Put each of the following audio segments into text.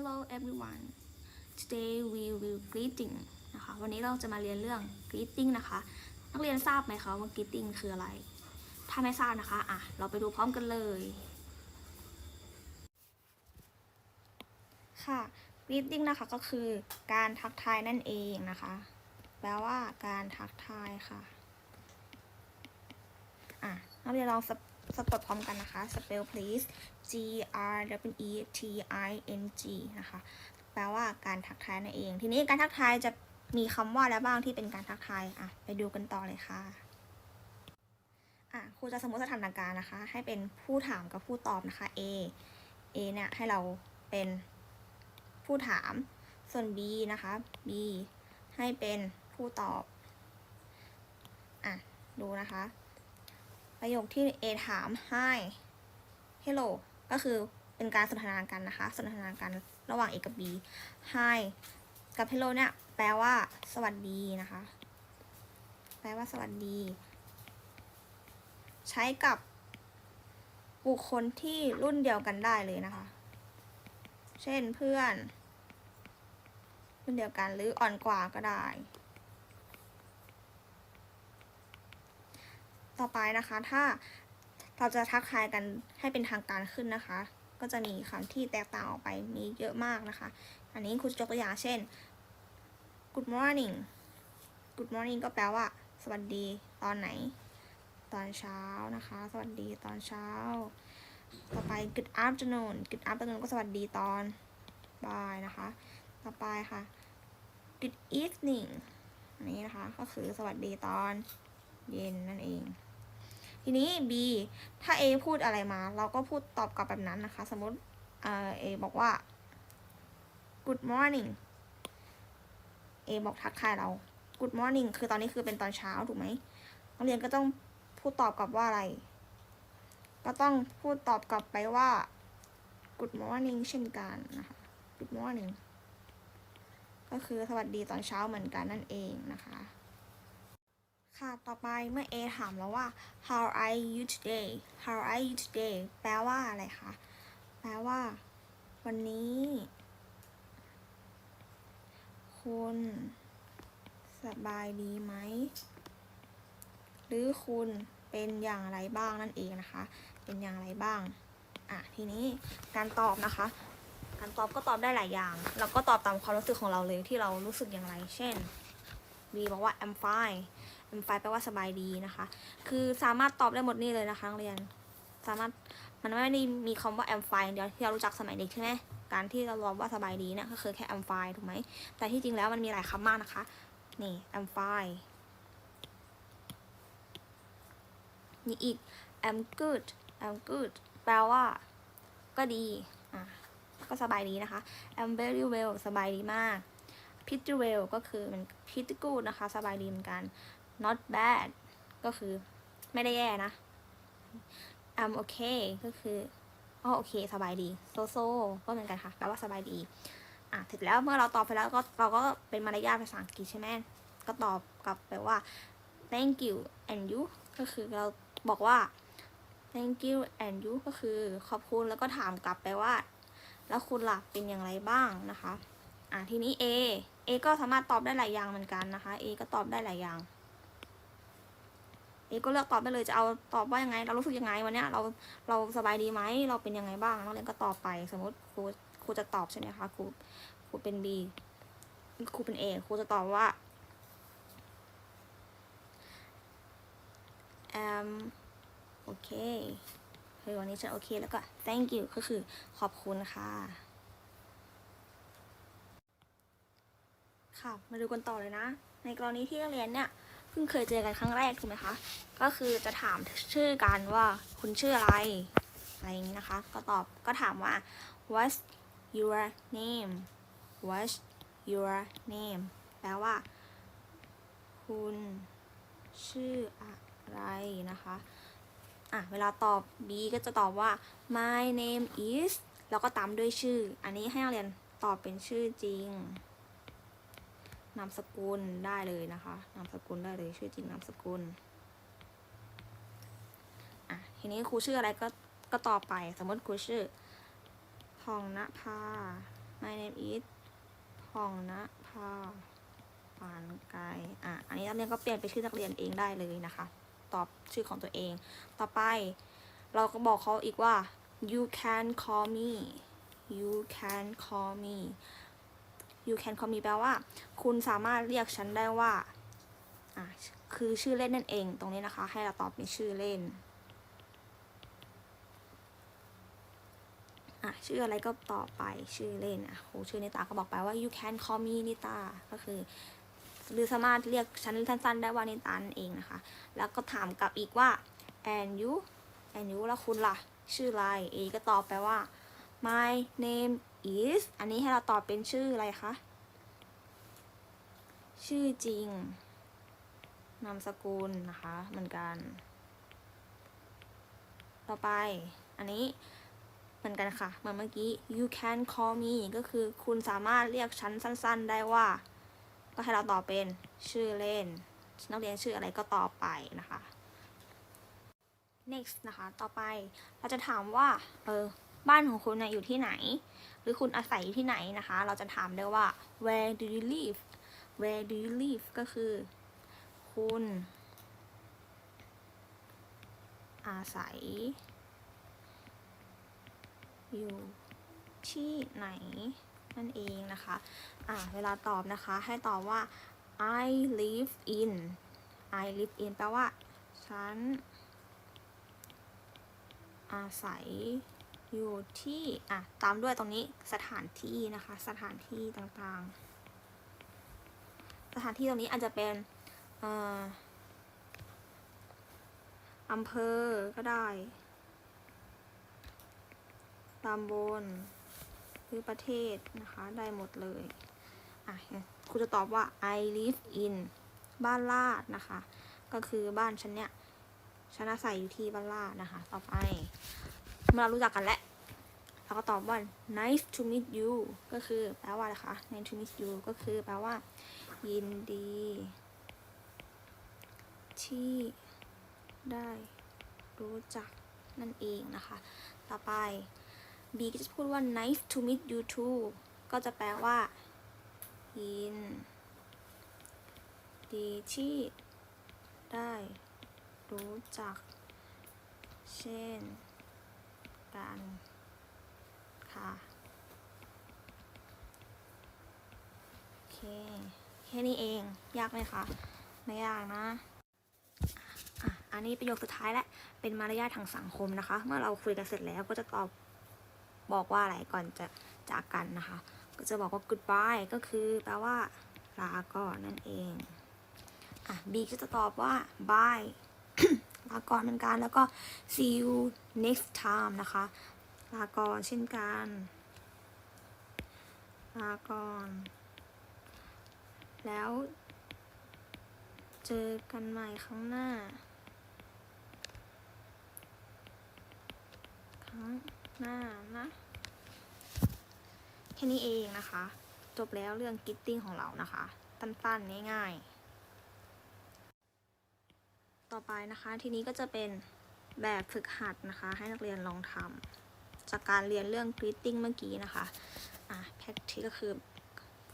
Hello everyone today we will greeting นะคะวันนี้เราจะมาเรียนเรื่อง greeting นะคะนักเรียนทราบไหมคะว่า greeting คืออะไร ถ้าไม่ทราบนะคะอะเราไปดูพร้อมกันเลย ค่ะ greeting นะคะก็คือการทักทายนั่นเองนะคะ แปลว่าการทักทายค่ะอะนักเรียนลอง สะกดพร้อมกันนะคะ spell please G R W E T I N G นะคะ แปลว่าการทักทายนั่นเอง ทีนี้การทักทายจะมีคำว่าแล้วบ้างที่เป็นการทักทาย อะ ไปดูกันต่อเลยค่ะ อะ ครูจะสมมติสถานการณ์นะคะ ให้เป็นผู้ถามกับผู้ตอบนะคะ A A เนี่ยให้เราเป็นผู้ถาม ส่วน B นะคะ B ให้เป็นผู้ตอบ อะ ดูนะคะ ประโยคที่ A ถาม Hi Hello ก็คือเป็นการสนทนากันนะคะ สนทนากันระหว่าง A กับ B Hi กับ Hello เนี่ยแปลว่า สวัสดีนะคะ แปลว่าสวัสดี ใช้กับบุคคลที่รุ่นเดียวกันได้เลยนะคะ เช่นเพื่อน รุ่นเดียวกันหรืออ่อนกว่าก็ได้ ต่อไปนะคะ ถ้าเราจะทักทายกันให้เป็นทางการขึ้นนะคะ ก็จะมีคำที่แตกต่างออกไปมีเยอะมากนะคะ อันนี้ครูจะยกตัวอย่างเช่น good morning good morning ก็แปลว่า สวัสดีตอนไหน ตอนเช้านะคะ สวัสดีตอนเช้า ต่อไป good afternoon good afternoon ก็สวัสดีตอนบ่ายนะคะ ต่อไปค่ะ good evening อันนี้นะคะ ก็คือสวัสดีตอนเย็นนั่นเอง ทีนี้ B ถ้า A พูดอะไรมา เราก็พูดตอบกลับแบบนั้นนะคะ สมมติเออ A บอกว่า good morning A บอกทักทายเรา good morning คือตอนนี้คือเป็นตอนเช้าถูกไหมนักเรียนก็ต้องพูดตอบกลับว่าอะไร ก็ต้องพูดตอบกลับไปว่า good morning เช่นกันนะคะ good morning ก็คือสวัสดีตอนเช้าเหมือนกันนั่นเองนะคะ ค่ะ ต่อไปเมื่อ A ถามเราว่า how are you today how are you today แปลว่าอะไรคะ แปลว่า วันนี้ คุณสบายดีไหม หรือคุณเป็นอย่างไรบ้างนั่นเองนะคะ เป็นอย่างไรบ้าง อะ ทีนี้การตอบนะคะ การตอบก็ตอบได้หลายอย่าง แล้วก็ตอบตามความรู้สึกของเราเลยที่เรารู้สึกอย่างไร เช่น B บอกว่า I'm fine I'm fine แปลว่าสบายดีนะคะ คือสามารถตอบได้หมดนี่เลยนะคะนักเรียน สามารถมันไม่ได้มีคำว่า I'm fine เดียวที่เรารู้จักสมัยเด็กใช่ไหมการที่เราบอกว่าสบายดีเนี่ยก็คือแค่ I'm fine ถูกไหมแต่ที่จริงแล้วมันมีหลายคำมากนะคะ นี่ I'm fine นี่อีก I'm good I'm good แปลว่า ก็ดี อะ ก็สบายดีนะคะ I'm very well สบายดีมาก pretty well ก็คือมัน pretty good นะคะ สบายดีเหมือนกัน not bad ก็คือไม่ได้แย่นะ I'm okay ก็คืออ๋อโอเค สบายดี so so ก็เหมือนกันค่ะแปลว่าสบายดี อะเสร็จแล้วเมื่อเราตอบไปแล้วก็เราก็เป็นมารยาทภาษาอังกฤษใช่ไหมก็ตอบกลับไปว่า thank you and you ก็คือเราบอกว่า thank you and you ก็คือขอบคุณแล้วก็ถามกลับไปว่า แล้วคุณล่ะเป็นอย่างไรบ้างนะคะ อะทีนี้ A A ก็สามารถตอบได้หลายอย่างเหมือนกันนะคะ A ก็ตอบได้หลายอย่าง A ก็เลือกตอบได้เลยจะเอาตอบว่ายังไง เรารู้สึกยังไงวันนี้เราเราสบายดีไหมเราเป็นยังไงบ้างนักเรียนก็ตอบไป สมมติครูครูจะตอบใช่ไหมคะครูครูเป็น B ครูเป็น A ครูจะตอบว่า um โอเคเฮ้ยวันนี้ฉันโอเคแล้วก็ thank you ก็คือขอบคุณค่ะ ค่ะ มาดูกันต่อเลยนะ ในกรณีที่นักเรียนเนี่ย พิ่งเคยเจอกันครั้งแรกถูกไหมคะ ก็คือจะถามชื่อกันว่าคุณชื่ออะไรอะไรอย่างนี้นะคะ ก็ตอบก็ถามว่า what's your name what's your name แปลว่า คุณชื่ออะไรนะคะอะเวลาตอบ B ก็จะตอบว่า my name is แล้วก็ตามด้วยชื่อ อันนี้ให้นักเรียนตอบเป็นชื่อจริง นามสกุลได้เลยนะคะนามสกุลได้เลยชื่อจริงนามสกุลอะทีนี้ครูชื่ออะไรก็ก็ตอไป สมมติครูชื่อทองนภา my name is พองนะพาปานไกอะอันนี้นักเรียนก็เปลี่ยนไปชื่อนักเรียนเองได้เลยนะคะ ตอบชื่อของตัวเอง ต่อไปเราก็บอกเขาอีกว่า you can call me you can call me you can call me แปลว่า คุณสามารถเรียกฉันได้ว่า คือชื่อเล่นนั่นเอง ตรงนี้นะคะ ให้เราตอบเป็นชื่อเล่น อะ ชื่ออะไรก็ตอบไป ชื่อเล่น อะโหชื่อนิตาก็บอกไปว่า you can call me นิตา ก็คือ หรือสามารถเรียกฉันสั้นๆ ได้ว่านิตานั่นเองนะคะ แล้วก็ถามกลับอีกว่า and you and you แล้วคุณล่ะ ชื่ออะไร เอก็ตอบไปว่า my name is อันนี้ให้เราตอบเป็นชื่ออะไรคะ ชื่อจริง นามสกุลนะคะ เหมือนกัน ต่อไป อันนี้เหมือนกันค่ะ เหมือนเมื่อกี้ you can call me ก็คือคุณสามารถเรียกฉันสั้น ๆ ได้ว่า ก็ให้เราตอบเป็นชื่อเล่น นักเรียนชื่ออะไรก็ตอบไปนะคะ next นะคะ ต่อไปเราจะถามว่า เออ บ้านของคุณนะอยู่ที่ไหน หรือคุณอาศัยอยู่ที่ไหนนะคะ เราจะถามได้ว่า where do you live where do you live ก็คือ คุณ อาศัย อยู่ที่ไหน นั่นเองนะคะอ่าเวลาตอบนะคะ ให้ตอบว่า I live in I live in แปลว่า ฉัน อาศัย อยู่ที่ อะ ตามด้วยตรงนี้สถานที่นะคะ สถานที่ต่างๆ สถานที่ตรงนี้อาจจะเป็นอำเภอก็ได้ตำบลหรือประเทศนะคะ ได้หมดเลย อะครูจะตอบว่า I live in บ้านลาดนะคะ ก็คือบ้านฉันเนี่ยฉันอาศัยอยู่ที่บ้านลาดนะคะ ต่อไป เมื่อรารู้จักกันแล้วเราก็ตอบว่า nice to meet you ก็คือแปลว่าอะไรคะ nice to meet you ก็คือแปลว่า ยินดี ที่ได้รู้จักนั่นเองนะคะ ต่อไป B ก็จะพูดว่า nice to meet you too ก็จะแปลว่า ยิน ดีที่ได้รู้จัก เช่น กันค่ะโอเคแค่นี้เองยากไหมคะไม่ยากนะอะอันนี้ประโยคสุดท้ายและเป็นมารยาททางสังคมนะคะ เมื่อเราคุยกันเสร็จแล้วก็จะตอบบอกว่าอะไรก่อนจะจากกันนะคะ ก็จะบอกว่า goodbye ก็คือแปลว่าลาก่อนนั่นเองอะ B ก็จะตอบว่า bye ลาก่อนเหมือนกัน แล้วก็ see you next time นะคะ ลาก่อนเช่นกัน ลาก่อน แล้วเจอกันใหม่ครั้งหน้า ครั้งหน้านะ แค่นี้เองนะคะ จบแล้วเรื่องกิตติ้งของเรานะคะ ตั้นๆ ง่ายๆ ต่อไปนะคะ ทีนี้ก็จะเป็นแบบฝึกหัดนะคะ ให้นักเรียนลองทำจากการเรียนเรื่องกริตติ้งเมื่อกี้นะคะอะ practice ก็คือ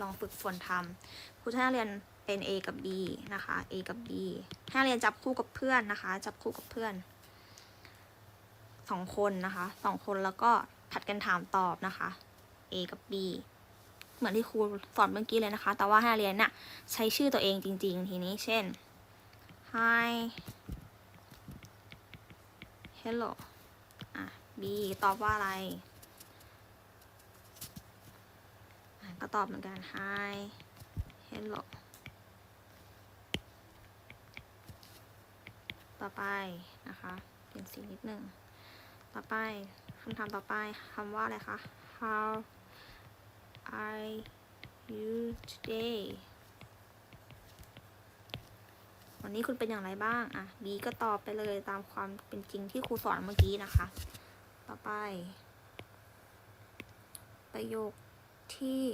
ลองฝึกฝนทำครูจะให้นักเรียนเป็น A กับ B นะคะ A กับ B ให้นักเรียนจับคู่กับเพื่อนนะคะ จับคู่กับเพื่อนสองคนนะคะสองคนแล้วก็ผัดกันถามตอบนะคะ A กับ B เหมือนที่ครูสอนเมื่อกี้เลยนะคะ แต่ว่าให้นักเรียนน่ะใช้ชื่อตัวเองจริง ๆ ทีนี้เช่น Hi Hello อะ B ตอบว่าอะไร ก็ตอบเหมือนกัน Hi Hello ต่อไปนะคะเปลี่ยนสีนิดหนึ่งต่อไปคำถามต่อไปคำว่าอะไรคะ How are you today วันนี้คุณเป็นอย่างไรบ้าง อะ B ก็ตอบไปเลยตามความเป็นจริงที่ครูสอนเมื่อกี้นะคะ ต่อไป ประโยคที่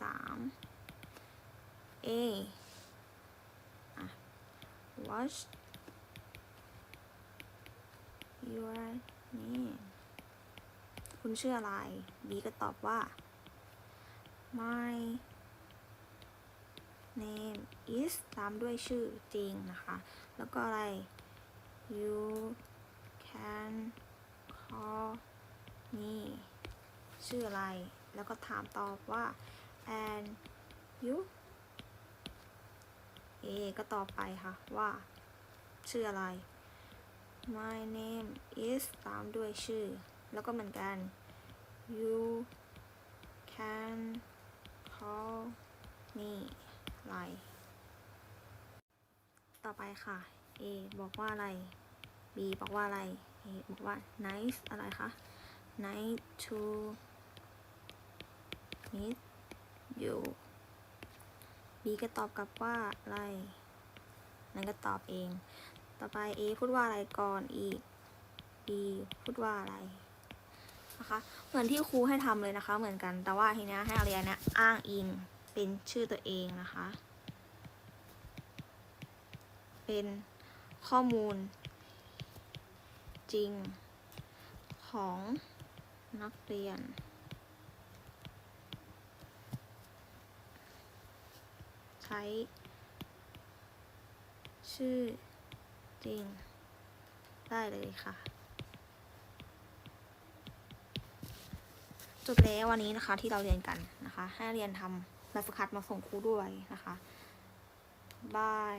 สาม A What's your name คุณชื่ออะไร B ก็ตอบว่า my name is ตามด้วยชื่อจริงนะคะ แล้วก็อะไร you can call me ชื่ออะไร แล้วก็ถามตอบว่า and you A ก็ตอบไปค่ะว่า ชื่ออะไร my name is ตามด้วยชื่อ แล้วก็เหมือนกัน you can call me ไร ต่อไปค่ะ A บอกว่าอะไร B บอกว่าอะไร A บอกว่า nice อะไรคะ nice to meet you B ก็ตอบกลับว่าอะไร นั่นก็ตอบเอง ต่อไป A พูดว่าอะไรก่อนอีก B พูดว่าอะไรนะคะ เหมือนที่ครูให้ทำเลยนะคะ เหมือนกัน แต่ว่าทีนี้ให้อาเรียนเนี่ยอ้างอิง เป็นชื่อตัวเองนะคะ เป็นข้อมูล จริงของนักเรียน ใช้ ชื่อจริง ได้เลยค่ะ จบแล้ววันนี้นะคะที่เราเรียนกันนะคะ ให้เรียนทำ มาฝึกหัดมาส่งครูด้วยนะคะบาย